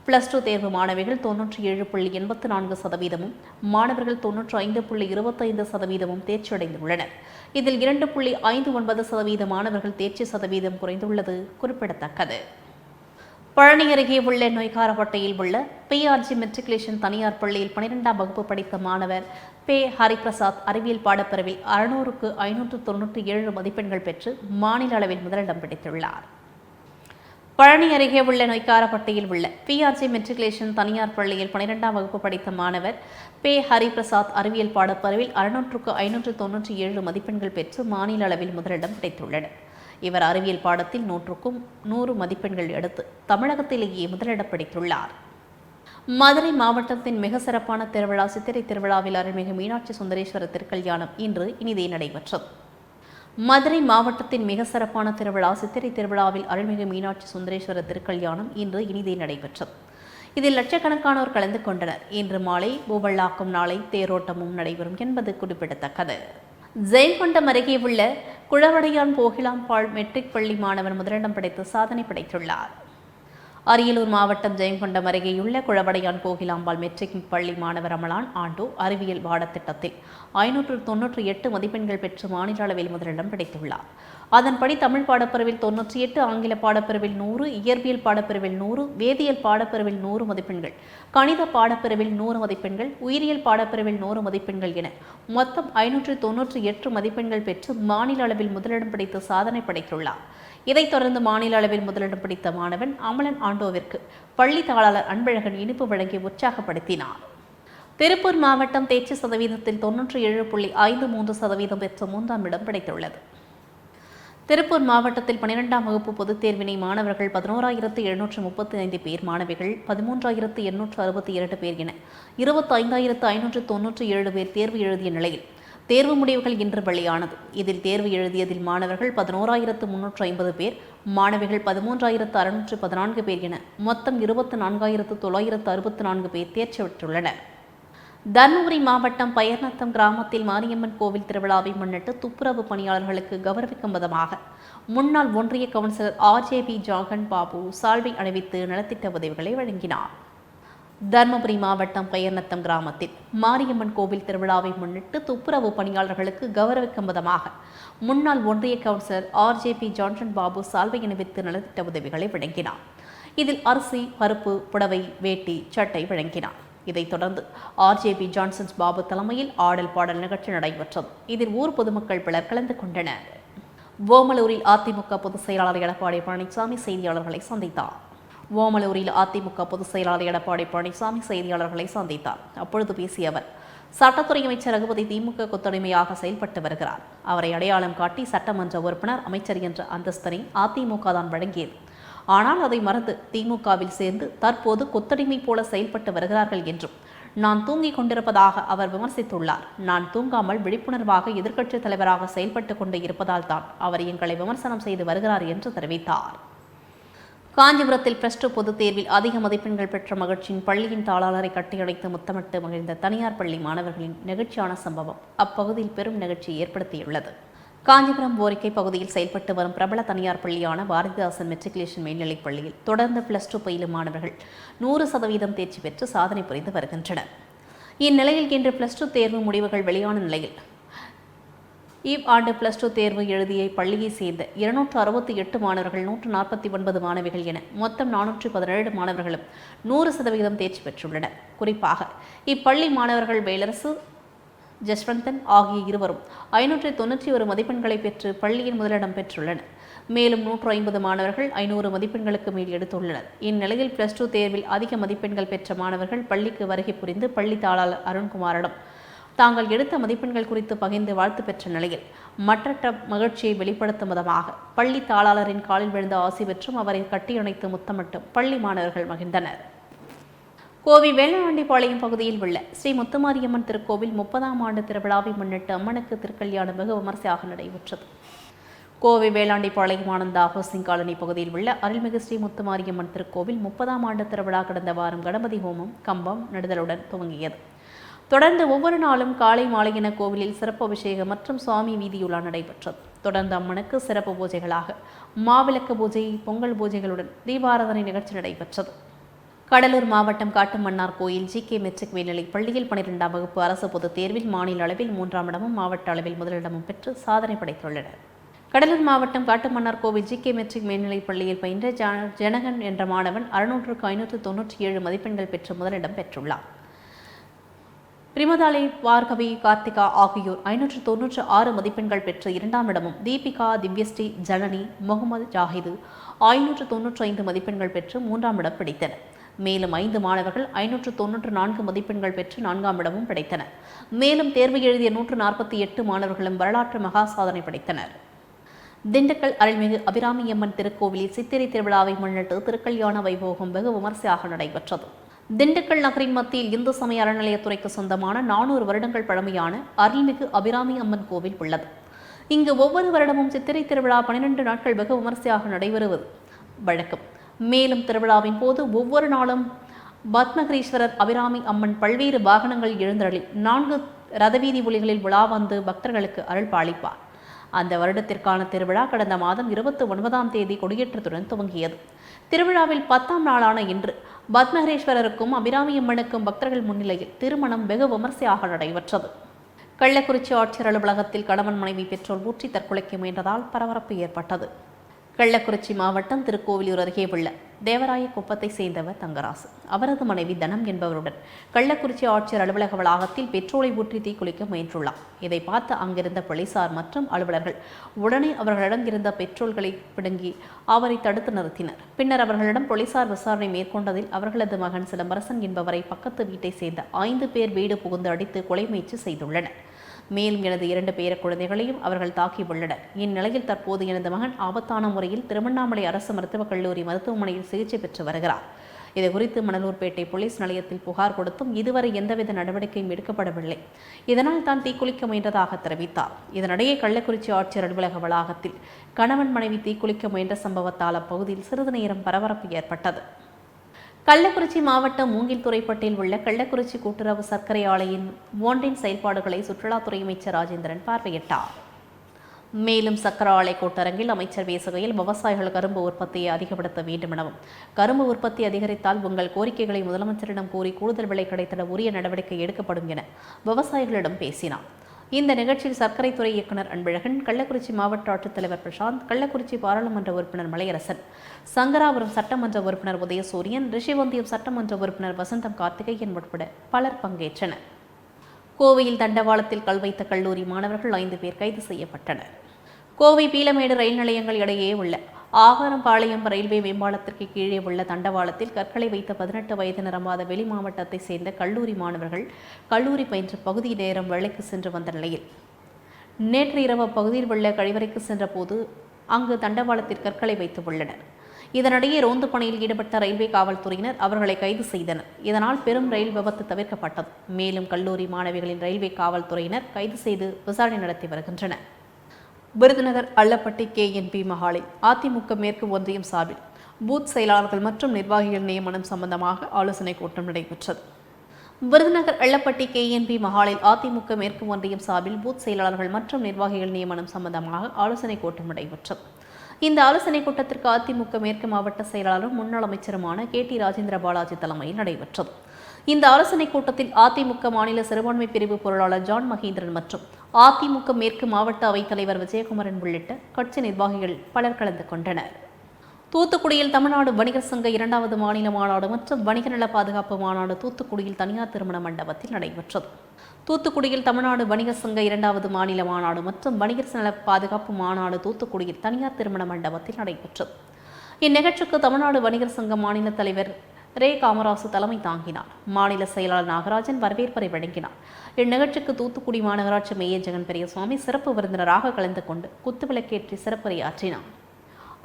பிளஸ் டூ தேர்வு மாணவிகள் தொன்னூற்றி ஏழு புள்ளி எண்பத்தி நான்கு சதவீதமும் மாணவர்கள் தொன்னூற்றி ஐந்து புள்ளி இருபத்தைந்து சதவீதமும் தேர்ச்சியடைந்துள்ளனர். இதில் இரண்டு புள்ளி ஐந்து ஒன்பது சதவீத மாணவர்கள் தேர்ச்சி சதவீதம் குறைந்துள்ளது குறிப்பிடத்தக்கது. பழனி அருகே உள்ள நொய்காரப்பட்டையில் உள்ள பிஆர்ஜி மெட்ரிகுலேஷன் தனியார் பள்ளியில் பனிரெண்டாம் வகுப்பு படித்த மாணவர் பே ஹரிபிரசாத் அறிவியல் பாடப்பிரிவில் அறுநூறுக்கு ஐநூற்று தொன்னூற்றி ஏழு மதிப்பெண்கள் பெற்று மாநில அளவில் முதலிடம் பிடித்துள்ளார். பழனி அருகே உள்ள நொய்க்காரப்பட்டியில் உள்ள பிஆர்ஜி மெட்ரிகுலேஷன் தனியார் பள்ளியில் பனிரெண்டாம் வகுப்பு படித்த மாணவர் பே ஹரிபிரசாத் அறிவியல் பாடப்பிரிவில் அறுநூற்றுக்கு ஐநூற்று தொன்னூற்றி ஏழு மதிப்பெண்கள் பெற்று மாநில அளவில் முதலிடம் கிடைத்துள்ளனர் இவர் அறிவியல் பாடத்தில் நூற்றுக்கும் நூறு மதிப்பெண்கள் எடுத்து தமிழகத்திலேயே முதலிடம் பிடித்துள்ளார். மதுரை மாவட்டத்தின் மிக சிறப்பான திருவிழா சித்திரை திருவிழாவில் அருள்மிகு மீனாட்சி சுந்தரேஸ்வரர் திருக்கல்யாணம் இன்று இனிதே நடைபெற்றது. மதுரை மாவட்டத்தின் மிக சிறப்பான திருவிழா சித்திரை திருவிழாவில் அருள்மிகு மீனாட்சி சுந்தரேஸ்வரர் திருக்கல்யாணம் இன்று இனிதே நடைபெற்றது. இதில் லட்சக்கணக்கானோர் கலந்து கொண்டனர். இன்று மாலை பூவல்லாக்கும் நாளை தேரோட்டமும் நடைபெறும் என்பது குறிப்பிடத்தக்கது. ஜெயங்கொண்டம் அருகே உள்ள குழவடையான் போகிலாம்பாள் மெட்ரிக் பள்ளி மாணவர் முதலிடம் படைத்து சாதனை படைத்துள்ளார். அரியலூர் மாவட்டம் ஜெயங்கொண்டம் அருகேயுள்ள குழவடையான் கோகிலாம்பாள் மெட்ரிக் பள்ளி மாணவர் அமலான் ஆண்டோ அறிவியல் பாடத்திட்டத்தில் ஐநூற்று தொன்னூற்றி எட்டு மதிப்பெண்கள் பெற்று மாநில அளவில் முதலிடம் பிடித்துள்ளார். அதன்படி தமிழ் பாடப்பிரிவில் தொன்னூற்றி எட்டு ஆங்கில பாடப்பிரிவில் நூறு இயற்பியல் பாடப்பிரிவில் நூறு வேதியியல் பாடப்பிரிவில் நூறு மதிப்பெண்கள் கணித பாடப்பிரிவில் நூறு மதிப்பெண்கள் உயிரியல் பாடப்பிரிவில் நூறு மதிப்பெண்கள் என மொத்தம் ஐநூற்று தொன்னூற்றி எட்டு மதிப்பெண்கள் பெற்று மாநில அளவில் முதலிடம் பிடித்து சாதனை படைத்துள்ளார். இதைத் தொடர்ந்து மாநில அளவில் முதலிடம் பிடித்த மாணவன் அமலன் ஆண்டோவிற்கு பள்ளி தாளாளர் அன்பழகன் இனிப்பு வழங்கி உற்சாகப்படுத்தினார். திருப்பூர் மாவட்டம் தேர்ச்சி சதவீதத்தில் தொன்னூற்றி ஏழு புள்ளி ஐந்து மூன்று சதவீதம் பெற்ற மூன்றாம் இடம் கிடைத்துள்ளது. திருப்பூர் மாவட்டத்தில் பனிரெண்டாம் வகுப்பு பொதுத் தேர்வினை மாணவர்கள் பதினோராயிரத்து எழுநூற்று முப்பத்தி ஐந்து பேர் மாணவிகள் பதிமூன்றாயிரத்து எண்ணூற்று அறுபத்தி இரண்டு பேர் என இருபத்தி ஐந்தாயிரத்து ஐநூற்று தொன்னூற்றி ஏழு பேர் தேர்வு எழுதிய நிலையில் தேர்வு முடிவுகள் இன்று வெளியானது. இதில் தேர்வு எழுதியதில் மாணவர்கள் பதினோராயிரத்து முன்னூற்று ஐம்பது பேர் மாணவிகள் பதிமூன்றாயிரத்து அறுநூற்று பதினான்கு பேர் என மொத்தம் இருபத்தி நான்காயிரத்து தொள்ளாயிரத்து அறுபத்தி நான்கு பேர் தேர்ச்சி பெற்றுள்ளனர். தர்மபுரி மாவட்டம் பயர்நத்தம் கிராமத்தில் மாரியம்மன் கோவில் திருவிழாவை முன்னிட்டு துப்புரவு பணியாளர்களுக்கு கௌரவிக்கும் விதமாக முன்னாள் ஒன்றிய கவுன்சிலர் ஆர்ஜேபி ஜாகன் பாபு சால்வை அணிவித்து நலத்திட்ட உதவிகளை வழங்கினார். தர்மபுரி மாவட்டம் பயர்நத்தம் கிராமத்தில் மாரியம்மன் கோவில் திருவிழாவை முன்னிட்டு துப்புரவு பணியாளர்களுக்கு கௌரவிக்கும் விதமாக முன்னாள் ஒன்றிய கவுன்சிலர் ஆர்ஜேபி ஜான்சன் பாபு சால்வை அணிவித்து நலத்திட்ட உதவிகளை வழங்கினார். இதில் அரிசி பருப்பு புடவை வேட்டி சட்டை வழங்கினார். இதைத் தொடர்ந்து ஆர்ஜேபி ஜான்சன்ஸ் பாபு தலைமையில் ஆடல் பாடல் நிகழ்ச்சி நடைபெற்றது. இதில் ஊர் பொதுமக்கள் பலர் கலந்து கொண்டனர். ஓமலூரில் அதிமுக பொதுச் செயலாளர் எடப்பாடி பழனிசாமி செய்தியாளர்களை சந்தித்தார். ஓமலூரில் அதிமுக பொதுச் செயலாளர் எடப்பாடி பழனிசாமி செய்தியாளர்களை சந்தித்தார். அப்பொழுது பேசிய அவர் சட்டத்துறை அமைச்சர் ரகுபதி திமுக கொத்தடிமையாக செயல்பட்டு வருகிறார். அவரை அடையாளம் காட்டி சட்டமன்ற உறுப்பினர் அமைச்சர் என்ற அந்தஸ்தனை அதிமுக தான் வழங்கியது. ஆனால் அதை மறந்து திமுகவில் சேர்ந்து தற்போது கொத்தடிமை போல செயல்பட்டு வருகிறார்கள் என்றும் நான் தூங்கிக் கொண்டிருப்பதாக அவர் விமர்சித்துள்ளார். நான் தூங்காமல் விழிப்புணர்வாக எதிர்க்கட்சித் தலைவராக செயல்பட்டு கொண்டு இருப்பதால் தான் அவர் எங்களை விமர்சனம் செய்து வருகிறார் என்று தெரிவித்தார். காஞ்சிபுரத்தில் பிளஸ் டூ பொதுத் தேர்வில் அதிக மதிப்பெண்கள் பெற்ற மகிழ்ச்சியின் பள்ளியின் தாளாளரை கட்டியடைத்து முத்தமிட்டு மகிழ்ந்த தனியார் பள்ளி மாணவர்களின் நெகிழ்ச்சியான சம்பவம் அப்பகுதியில் பெரும் நிகழ்ச்சியை ஏற்படுத்தியுள்ளது. காஞ்சிபுரம் ஓரிக்கை பகுதியில் செயல்பட்டு வரும் பிரபல தனியார் பள்ளியான பாரதிதாசன் மெட்ரிகுலேஷன் மேல்நிலைப் பள்ளியில் தொடர்ந்து பிளஸ் டூ பயிலும் மாணவர்கள் நூறு சதவீதம் தேர்ச்சி பெற்று சாதனை புரிந்து வருகின்றனர். இந்நிலையில் இன்று பிளஸ் டூ தேர்வு முடிவுகள் வெளியான நிலையில் இவ் ஆண்டு பிளஸ் டூ தேர்வு எழுதிய பள்ளியை சேர்ந்த இருநூற்று அறுபத்தி எட்டு மாணவர்கள் நூற்று நாற்பத்தி ஒன்பது மாணவிகள் என மொத்தம் நானூற்று பதினேழு மாணவர்களும் நூறு சதவீதம் தேர்ச்சி பெற்றுள்ளனர். குறிப்பாக இப்பள்ளி மாணவர்கள் வேலரசு ஜஸ்வந்தன் ஆகிய இருவரும் ஐநூற்றி தொன்னூற்றி ஒரு மதிப்பெண்களை பெற்று பள்ளியின் முதலிடம் பெற்றுள்ளனர். மேலும் நூற்று ஐம்பது மாணவர்கள் ஐநூறு மதிப்பெண்களுக்கு மேல் எடுத்துள்ளனர். இந்நிலையில் பிளஸ் டூ தேர்வில் அதிக மதிப்பெண்கள் பெற்ற மாணவர்கள் பள்ளிக்கு வருகை புரிந்து பள்ளி தாளாளர் அருண்குமாரிடம் தாங்கள் எடுத்த மதிப்பெண்கள் குறித்து பகிர்ந்து வாழ்த்து பெற்ற நிலையில் மற்றற்ற மகிழ்ச்சியை வெளிப்படுத்தும் விதமாக பள்ளி தாளாளரின் காலில் விழுந்த ஆசி பெற்றும் அவரை கட்டியணைத்து முத்தமிட்டு பள்ளி மாணவர்கள் மகிழ்ந்தனர். கோவை வேளாண்டிப்பாளையம் பகுதியில் உள்ள ஸ்ரீ முத்துமாரியம்மன் திருக்கோவில் முப்பதாம் ஆண்டு திருவிழாவை முன்னிட்டு அம்மனுக்கு திருக்கல்யாணம் வெகு விமர்சையாக நடைபெற்றது. கோவை வேளாண்டிப்பாளையம் ஆனந்தா ஹோசிங் காலனி பகுதியில் உள்ள அருள்மிகு ஸ்ரீ முத்துமாரியம்மன் திருக்கோவில் முப்பதாம் ஆண்டு திருவிழா கடந்த வாரம் கணபதி ஹோமம் கம்பம் நடுதலுடன் துவங்கியது. தொடர்ந்து ஒவ்வொரு நாளும் காலை மாலையின கோவிலில் சிறப்பு அபிஷேகம் மற்றும் சுவாமி வீதியுலா நடைபெற்றது. தொடர்ந்து அம்மனுக்கு சிறப்பு பூஜைகளாக மாவிளக்கு பூஜை பொங்கல் பூஜைகளுடன் தீபாராதனை நிகழ்ச்சி நடைபெற்றது. கடலூர் மாவட்டம் காட்டுமன்னார் கோயில் ஜி கே மெட்ரிக் மேல்நிலை பள்ளியில் பனிரெண்டாம் வகுப்பு அரசு பொதுத் தேர்வில் மாநில அளவில் மூன்றாம் இடமும் மாவட்ட அளவில் முதலிடமும் பெற்று சாதனை படைத்துள்ளனர். கடலூர் மாவட்டம் காட்டுமன்னார் கோவில் ஜி கே மெட்ரிக் மேல்நிலைப் பள்ளியில் பயின்ற ஜனகன் என்ற மாணவன் அறுநூற்றுக்கு ஐநூற்று தொன்னூற்றி ஏழு மதிப்பெண்கள் பெற்று முதலிடம் பெற்றுள்ளார். பிரிமதாலை பார்கவி கார்த்திகா ஆகியோர் ஐநூற்று தொன்னூற்று ஆறு மதிப்பெண்கள் பெற்ற இரண்டாம் இடமும் தீபிகா திவ்யஸ்ரீ ஜனனி முகமது ஜாஹிது ஐநூற்று தொன்னூற்று ஐந்து மதிப்பெண்கள் பெற்று மூன்றாம் இடம் பிடித்தனர். மேலும் ஐந்து மாணவர்கள் ஐநூற்று தொன்னூற்று நான்கு மதிப்பெண்கள் பெற்று நான்காம் இடமும் படைத்தனர். மேலும் தேர்வு எழுதிய நூற்று நாற்பத்தி எட்டு மாணவர்களும் வரலாற்று மகா சாதனை படைத்தனர். திண்டுக்கல் அருள்மிகு அபிராமியம்மன் திருக்கோவிலில் சித்திரை திருவிழாவை முன்னிட்டு திருக்கல்யாண வைபோகம் வெகு விமர்சையாக நடைபெற்றது. திண்டுக்கல் நகரின் மத்தியில் இந்து சமய அறநிலையத்துறைக்கு சொந்தமான நானூறு வருடங்கள் பழமையான அருள்மிகு அபிராமி அம்மன் கோவில் உள்ளது. இங்கு ஒவ்வொரு வருடமும் சித்திரை திருவிழா பனிரெண்டு நாட்கள் வெகு விமரிசையாக நடைபெறுவது வழக்கம். மேலும் திருவிழாவின் போது ஒவ்வொரு நாளும் பத்மகிரீஸ்வரர் அபிராமி அம்மன் பல்வேறு வாகனங்கள் எழுந்தருளி நான்கு ரதவீதி ஒளிகளில் விழா வந்து பக்தர்களுக்கு அருள் பாலிப்பார். அந்த வருடத்திற்கான திருவிழா கடந்த மாதம் இருபத்தி ஒன்பதாம் தேதி கொடியேற்றத்துடன் துவங்கியது. திருவிழாவில் பத்தாம் நாளான இன்று பத்மஹரேஸ்வரருக்கும் அபிராமி அம்மனுக்கும் பக்தர்கள் முன்னிலையில் திருமணம் வெகு விமர்சையாக நடைபெற்றது. கள்ளக்குறிச்சி ஆட்சியர் அலுவலகத்தில் கணவன் மனைவி பெற்றோர் ஊற்றி தற்கொலைக்கு முயன்றதால் பரபரப்பு ஏற்பட்டது. கள்ளக்குறிச்சி மாவட்டம் திருக்கோவிலூர் அருகே உள்ள தேவராய குப்பத்தை சேர்ந்தவர் தங்கராசு. அவரது மனைவி தனம் என்பவருடன் கள்ளக்குறிச்சி ஆட்சியர் அலுவலக வளாகத்தில் பெட்ரோலை ஊற்றி தீக்குளிக்க முயன்றுள்ளார். இதை பார்த்து அங்கிருந்த போலீசார் மற்றும் அலுவலர்கள் உடனே அவர்களிடம் இருந்த பெட்ரோல்களை பிடுங்கி அவரை தடுத்து நிறுத்தினர். பின்னர் அவர்களிடம் போலீசார் விசாரணை மேற்கொண்டதில் அவர்களது மகன் சிலம்பரசன் என்பவரை பக்கத்து வீட்டை சேர்ந்த ஐந்து பேர் வீடு புகுந்து அடித்து கொலை முயற்சி செய்துள்ளனர். மேலும் எனது இரண்டு பேர குழந்தைகளையும் அவர்கள் தாக்கியுள்ளனர். இந்நிலையில் தற்போது எனது மகன் ஆபத்தான முறையில் திருவண்ணாமலை அரசு மருத்துவக் கல்லூரி மருத்துவமனையில் சிகிச்சை பெற்று வருகிறார். இதுகுறித்து மணலூர்பேட்டை போலீஸ் நிலையத்தில் புகார் கொடுத்தும் இதுவரை எந்தவித நடவடிக்கையும் எடுக்கப்படவில்லை. இதனால் தான் தீக்குளிக்க முயன்றதாக தெரிவித்தார். இதனிடையே கள்ளக்குறிச்சி ஆட்சியர் அலுவலக வளாகத்தில் கணவன் மனைவி தீக்குளிக்க முயன்ற சம்பவத்தால் அப்பகுதியில் சிறிது நேரம் பரபரப்பு ஏற்பட்டது. கள்ளக்குறிச்சி மாவட்டம் மூங்கில் துறைப்பட்டில் உள்ள கள்ளக்குறிச்சி கூட்டுறவு சர்க்கரை ஆலையின் ஒன்றின் செயல்பாடுகளை சுற்றுலாத்துறை அமைச்சர் ராஜேந்திரன் பார்வையிட்டார். மேலும் சக்கர ஆலை கூட்டரங்கில் அமைச்சர் பேசுகையில் விவசாயிகள் கரும்பு உற்பத்தியை அதிகப்படுத்த வேண்டும் எனவும் கரும்பு உற்பத்தி அதிகரித்தால் உங்கள் கோரிக்கைகளை முதலமைச்சரிடம் கூறி கூடுதல் விலை கிடைத்திட உரிய நடவடிக்கை எடுக்கப்படும் என விவசாயிகளிடம் பேசினார். இந்த நிகழ்ச்சியில் சர்க்கரைத்துறை இயக்குனர் அன்பழகன் கள்ளக்குறிச்சி மாவட்ட ஆட்சித்தலைவர் பிரசாந்த் கள்ளக்குறிச்சி பாராளுமன்ற உறுப்பினர் மலையரசன் சங்கராபுரம் சட்டமன்ற உறுப்பினர் உதயசூரியன் ரிஷிவந்தியம் சட்டமன்ற உறுப்பினர் வசந்தம் கார்த்திகேயன் உட்பட பலர் பங்கேற்றனர். கோவையில் தண்டவாளத்தில் கல் வைத்த கல்லூரி மாணவர்கள் ஐந்து பேர் கைது செய்யப்பட்டனர். கோவை பீலமேடு ரயில் நிலையங்கள் இடையே உள்ள ஆகாரம்பாளையம் ரயில்வே மேம்பாலத்திற்கு கீழே உள்ள தண்டவாளத்தில் கற்களை வைத்த பதினெட்டு வயது நிரம்பாத வெளி மாவட்டத்தைச் சேர்ந்த கல்லூரி மாணவர்கள் கல்லூரி பயின்ற பகுதி நேரம் வேலைக்கு சென்று வந்த நிலையில். நேற்று இரவு பகுதியில் உள்ள கழிவறைக்கு சென்றபோது அங்கு தண்டவாளத்தில் கற்களை வைத்து உள்ளனர். இதனிடையே ரோந்து பணியில் ஈடுபட்ட ரயில்வே காவல்துறையினர் அவர்களை கைது செய்தனர். இதனால் பெரும் ரயில் விபத்து தவிர்க்கப்பட்டது. மேலும் கல்லூரி மாணவிகளின் ரயில்வே காவல்துறையினர் கைது செய்து விசாரணை நடத்தி வருகின்றனர். விருதுநகர் அள்ளப்பட்டி கேஎன்பி மகாலில் அதிமுக மேற்கு ஒன்றியம் சார்பில் பூத் செயலாளர்கள் மற்றும் நிர்வாகிகள் நியமனம் சம்பந்தமாக ஆலோசனைக் கூட்டம் நடைபெற்றது. விருதுநகர் அள்ளப்பட்டி கேஎன்பி மகாலில் அதிமுக மேற்கு ஒன்றியம் சார்பில் பூத் செயலாளர்கள் மற்றும் நிர்வாகிகள் நியமனம் சம்பந்தமாக ஆலோசனைக் கூட்டம் நடைபெற்றது. இந்த ஆலோசனைக் கூட்டத்திற்கு அதிமுக மேற்கு மாவட்ட செயலாளரும் முன்னாள் அமைச்சருமான கே டி ராஜேந்திர பாலாஜி தலைமையில் நடைபெற்றது. இந்த ஆலோசனை கூட்டத்தில் அதிமுக மாநில சிறுபான்மை பிரிவு பொருளாளர் ஜான் மகேந்திரன் மற்றும் அதிமுக மேற்கு மாவட்ட அவைத்தலைவர் விஜயகுமரன் உள்ளிட்ட கட்சி நிர்வாகிகள் பலர் கலந்து கொண்டனர். தூத்துக்குடியில் தமிழ்நாடு வணிகர் சங்க இரண்டாவது மாநில மாநாடு மற்றும் வணிக நல பாதுகாப்பு மாநாடு தூத்துக்குடியில் தனியார் திருமண மண்டபத்தில் நடைபெற்றது. தூத்துக்குடியில் தமிழ்நாடு வணிகர் சங்க இரண்டாவது மாநில மாநாடு மற்றும் வணிகர் நல பாதுகாப்பு மாநாடு தூத்துக்குடியில் தனியார் திருமண மண்டபத்தில் நடைபெற்றது. இந்நிகழ்ச்சிக்கு தமிழ்நாடு வணிகர் சங்க மாநில தலைவர் ரே காமராசு தலைமை தாங்கினார். மாநில செயலாளர் நாகராஜன் வரவேற்பரை வழங்கினார். இந்நிகழ்ச்சிக்கு தூத்துக்குடி மாநகராட்சி மேயர் ஜெகன் பெரியசுவாமி சிறப்பு விருந்தினராக கலந்து கொண்டு குத்துவிளக்கேற்றி சிறப்புரையாற்றினார்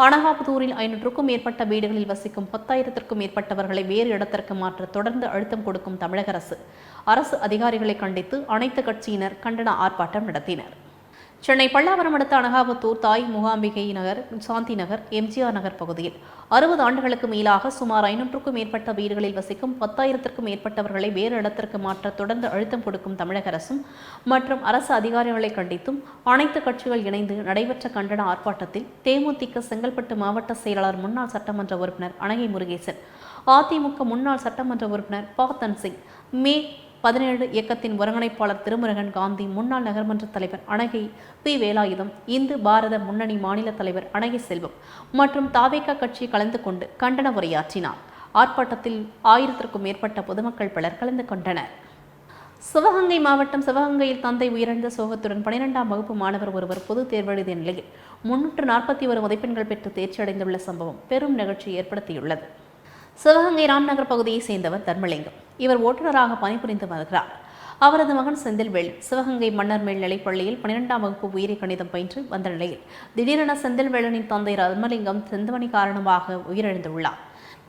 அனகாபுதூரில் ஐநூற்றுக்கும் மேற்பட்ட வீடுகளில் வசிக்கும் பத்தாயிரத்திற்கும் மேற்பட்டவர்களை வேறு இடத்திற்கு மாற்ற தொடர்ந்து அழுத்தம் கொடுக்கும் தமிழக அரசு. அரசு அதிகாரிகளை கண்டித்து அனைத்து கட்சியினர் கண்டன ஆர்ப்பாட்டம் நடத்தினர். சென்னை பல்லாவரம் அடுத்த அனகாபத்தூர் தாய் முகாம்பிகை நகர் சாந்தி நகர் எம்ஜிஆர் நகர் பகுதியில் அறுபது ஆண்டுகளுக்கு மேலாக சுமார் ஐநூற்றுக்கும் மேற்பட்ட வீடுகளில் வசிக்கும் பத்தாயிரத்திற்கும் மேற்பட்டவர்களை வேறு இடத்திற்கு மாற்ற தொடர்ந்து அழுத்தம் கொடுக்கும் தமிழக அரசும் மற்றும் அரசு அதிகாரிகளை கண்டித்தும் அனைத்து கட்சிகள் இணைந்து நடைபெற்ற கண்டன ஆர்ப்பாட்டத்தில் தேமுதிக செங்கல்பட்டு மாவட்ட செயலாளர் முன்னாள் சட்டமன்ற உறுப்பினர் அனகை முருகேசன் அதிமுக முன்னாள் சட்டமன்ற உறுப்பினர் பாத்தன் சிங் மே பதினேழு இயக்கத்தின் ஒருங்கிணைப்பாளர் திருமுருகன் காந்தி முன்னாள் நகர்மன்ற தலைவர் அணகை பி. வேலாயுதம் இந்து பாரத முன்னணி மாநில தலைவர் அணகை செல்வம் மற்றும் தாவேகா கட்சி கலந்து கொண்டு கண்டன உரையாற்றினார். ஆர்ப்பாட்டத்தில் ஆயிரத்திற்கும் மேற்பட்ட பொதுமக்கள் பலர் கலந்து கொண்டனர். சிவகங்கை மாவட்டம் சிவகங்கையில் தந்தை உயிரிழந்த சோகத்துடன் பனிரெண்டாம் வகுப்பு மாணவர் ஒருவர் பொது தேர்வெழுதிய நிலையில் முன்னூற்று நாற்பத்தி ஒரு மதிப்பெண்கள் பெற்று தேர்ச்சி அடைந்துள்ள சம்பவம் பெரும் நிகழ்ச்சி ஏற்படுத்தியுள்ளது. சிவகங்கை ராம்நகர் பகுதியைச் சேர்ந்தவர் தர்மலிங்கம். இவர் ஓட்டுநராக பணிபுரிந்து வருகிறார். அவரது மகன் செந்தில்வேல் சிவகங்கை மன்னர் மேல்நிலைப் பள்ளியில் பன்னிரெண்டாம் வகுப்பு உயிரி கணிதம் பயின்று வந்த நிலையில் திடீரென செந்தில்வேலனின் தந்தை தர்மலிங்கம் செந்தமணி காரணமாக உயிரிழந்துள்ளார்.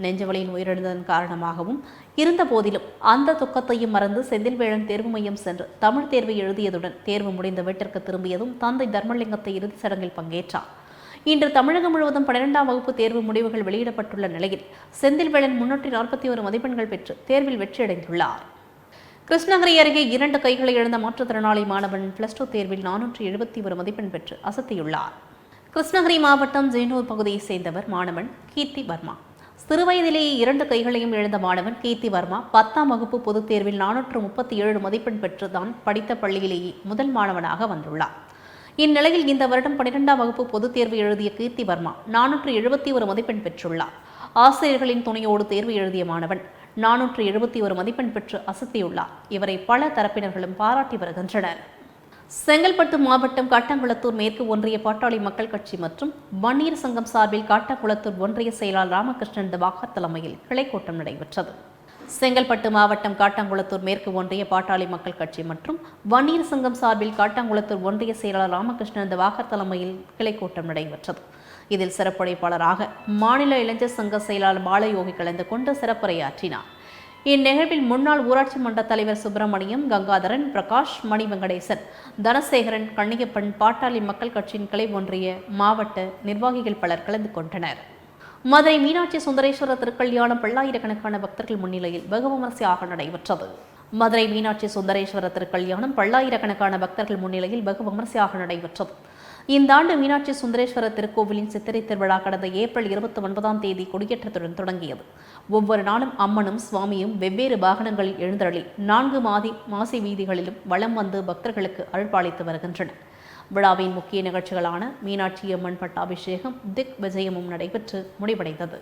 நெஞ்சவழியில் உயிரிழந்ததன் காரணமாகவும் இருந்த போதிலும் அந்த துக்கத்தையும் மறந்து செந்தில்வேளன் தேர்வு மையம் சென்று தமிழ் தேர்வை எழுதியதுடன் தேர்வு முடிந்த வீட்டிற்கு திரும்பியதும் தந்தை தர்மலிங்கத்தை இறுதிச் சடங்கில் பங்கேற்றார். இன்று தமிழகம் முழுவதும் பன்னிரெண்டாம் வகுப்பு தேர்வு முடிவுகள் வெளியிடப்பட்டுள்ள நிலையில் செந்தில்வேளன் முன்னூற்றி நாற்பத்தி ஒரு மதிப்பெண்கள் பெற்று தேர்வில் வெற்றியடைந்துள்ளார். கிருஷ்ணகிரி அருகே இரண்டு கைகளை இழந்த மாற்றுத்திறனாளி மாணவன் பிளஸ் டூ தேர்வில் நானூற்றி எழுபத்தி ஒரு மதிப்பெண் பெற்று அசத்தியுள்ளார். கிருஷ்ணகிரி மாவட்டம் ஜெயனூர் பகுதியைச் சேர்ந்தவர் மாணவன் கீர்த்தி வர்மா. சிறுவயதிலேயே இரண்டு கைகளையும் இழந்த மாணவன் கீர்த்தி வர்மா பத்தாம் வகுப்பு பொதுத் தேர்வில் நானூற்று முப்பத்தி ஏழு மதிப்பெண் பெற்று தான் படித்த பள்ளியிலேயே முதல் மாணவனாக வந்துள்ளார். இந்நிலையில் இந்த வருடம் பன்னிரெண்டாம் வகுப்பு பொதுத் தேர்வு எழுதிய கீர்த்தி வர்மா நானூற்று எழுபத்தி ஒரு மதிப்பெண் பெற்றுள்ளார். ஆசிரியர்களின் துணையோடு தேர்வு எழுதிய மாணவன் நானூற்று எழுபத்தி ஒரு மதிப்பெண் பெற்று அசத்தியுள்ளார். இவரை பல தரப்பினர்களும் பாராட்டி வருகின்றனர். செங்கல்பட்டு மாவட்டம் காட்டாங்குளத்தூர் மேற்கு ஒன்றிய பாட்டாளி மக்கள் கட்சி மற்றும் வன்னியர் சங்கம் சார்பில் காட்டாங்குளத்தூர் ஒன்றிய செயலாளர் ராமகிருஷ்ணன் திவாகர் தலைமையில் கிளைக்கூட்டம் நடைபெற்றது. செங்கல்பட்டு மாவட்டம் காட்டாங்குளத்தூர் மேற்கு ஒன்றிய பாட்டாளி மக்கள் கட்சி மற்றும் வன்னியர் சங்கம் சார்பில் காட்டாங்குளத்தூர் ஒன்றிய செயலாளர் ராமகிருஷ்ணன் திவாகர் தலைமையில் கிளைக்கூட்டம் நடைபெற்றது. இதில் சிறப்புடைப்பாளராக மாநில இளைஞர் சங்க செயலாளர் பாலயோகி கலந்து கொண்டு சிறப்புரையாற்றினார். இந்நிகழ்வில் முன்னாள் ஊராட்சி மன்ற தலைவர் சுப்பிரமணியம் கங்காதரன் பிரகாஷ் மணி வெங்கடேசன் தனசேகரன் கண்ணியப்பன் பாட்டாளி மக்கள் கட்சியின் கிளை ஒன்றிய மாவட்ட நிர்வாகிகள் பலர் கலந்து கொண்டனர். மதுரை மீனாட்சி சுந்தரேஸ்வரர் திருக்கல்யாணம் பல்லாயிரக்கணக்கான பக்தர்கள் முன்னிலையில் வெகு விமரிசையாக நடைபெற்றது. மதுரை மீனாட்சி சுந்தரேஸ்வரர் திருக்கல்யாணம் பல்லாயிரக்கணக்கான பக்தர்கள் முன்னிலையில் வெகு விமரிசையாக நடைபெற்றது. இந்த ஆண்டு மீனாட்சி சுந்தரேஸ்வரர் திருக்கோவிலின் சித்திரை திருவிழா கடந்த ஏப்ரல் இருபத்தி ஒன்பதாம் தேதி கொடியேற்றத்துடன் தொடங்கியது. ஒவ்வொரு நாளும் அம்மனும் சுவாமியும் வெவ்வேறு வாகனங்களில் எழுந்தருளி நான்கு மாதி மாசி வீதிகளிலும் வலம் வந்து பக்தர்களுக்கு அருள்பாளித்து வருகின்றனர். விழாவின் முக்கிய நிகழ்ச்சிகளான மீனாட்சி அம்மன் பட்டாபிஷேகம் திக் விஜயமும் நடைபெற்று முடிவடைந்தது.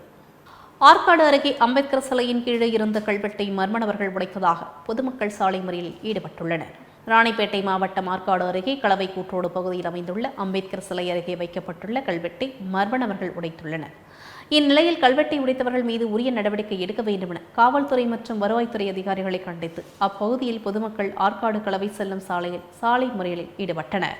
ஆற்காடு அருகே அம்பேத்கர் சிலையின் கீழே இருந்த கல்வெட்டை மர்மணவர்கள் உடைத்ததாக பொதுமக்கள் சாலை மறியலில் ஈடுபட்டுள்ளனர். ராணிப்பேட்டை மாவட்டம் ஆற்காடு அருகே கலவை கூற்றோடு பகுதியில் அமைந்துள்ள அம்பேத்கர் சிலை அருகே வைக்கப்பட்டுள்ள கல்வெட்டை மர்மணவர்கள் உடைத்துள்ளனர். இந்நிலையில் கல்வெட்டை உடைத்தவர்கள் மீது உரிய நடவடிக்கை எடுக்க வேண்டும் என காவல்துறை மற்றும் வருவாய்த்துறை அதிகாரிகளை கண்டித்து அப்பகுதியில் பொதுமக்கள் ஆற்காடு கலவை செல்லும் சாலையில் சாலை முறையில் ஈடுபட்டனர்.